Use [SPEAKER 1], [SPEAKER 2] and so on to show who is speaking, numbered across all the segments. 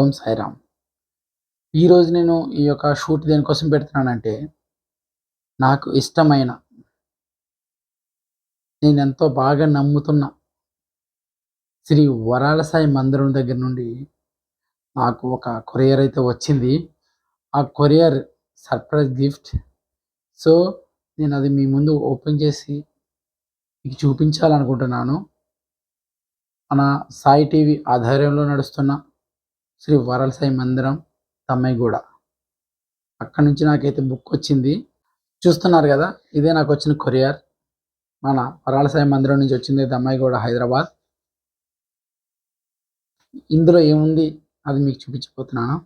[SPEAKER 1] ఓం సాయిరామ్. ఈరోజు నేను ఈ యొక్క షూట్ దేనికోసం పెడుతున్నానంటే నాకు ఇష్టమైన నేను ఎంతో బాగా నమ్ముతున్న శ్రీ వరాల సాయి మందిరం దగ్గర నుండి నాకు ఒక కొరియర్ అయితే వచ్చింది. ఆ కొరియర్ సర్ప్రైజ్ గిఫ్ట్. సో నేను అది మీ ముందు ఓపెన్ చేసి మీకు చూపించాలనుకుంటున్నాను. మన సాయి టీవీ ఆధ్వర్యంలో నడుస్తున్న శ్రీ వరాలసాయి మందిరం తమ్మైగూడ. అక్కడి నుంచి నాకైతే బుక్ వచ్చింది. చూస్తున్నారు కదా ఇదే నాకు వచ్చిన కొరియర్. మన వరాలసాయి మందిరం నుంచి వచ్చింది దమ్మాయిగూడ హైదరాబాద్. ఇందులో ఏముంది అది మీకు చూపించిపోతున్నాను ఆ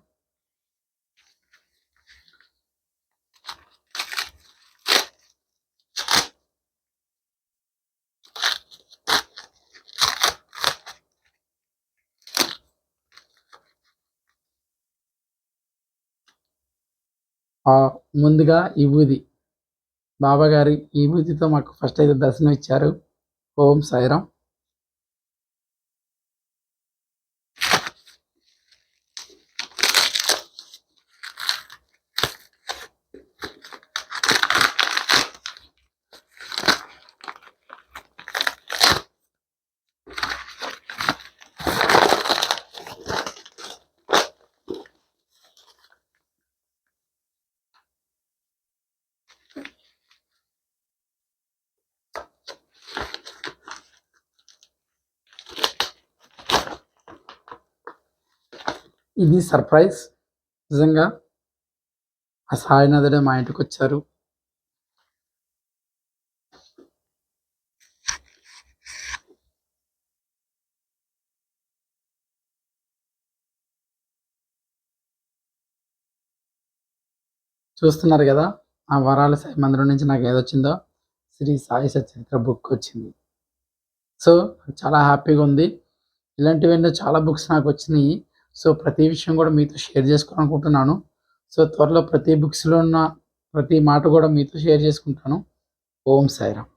[SPEAKER 1] ముందుగా విభూది బాబాగారి విభూతితో మాకు ఫస్ట్ అయితే దర్శనం ఇచ్చారు ఓం సాయిరాం ఇది సర్ప్రైజ్. నిజంగా ఆ సాయినాథుడే మా ఇంటికి వచ్చారు. చూస్తున్నారు కదా ఆ వరాల సాయి మందిరం నుంచి నాకు ఏదొచ్చిందో శ్రీ సాయి సచరిత్ర బుక్ వచ్చింది. సో చాలా హ్యాపీగా ఉంది. ఇలాంటివన్నీ చాలా బుక్స్ నాకు వచ్చినాయి. సో ప్రతి విషయం కూడా మీతో షేర్ చేసుకోవాలనుకుంటున్నాను. సో త్వరలో ప్రతి బుక్స్లో ఉన్న ప్రతి మాట కూడా మీతో షేర్ చేసుకుంటాను. ఓం సాయిరామ్.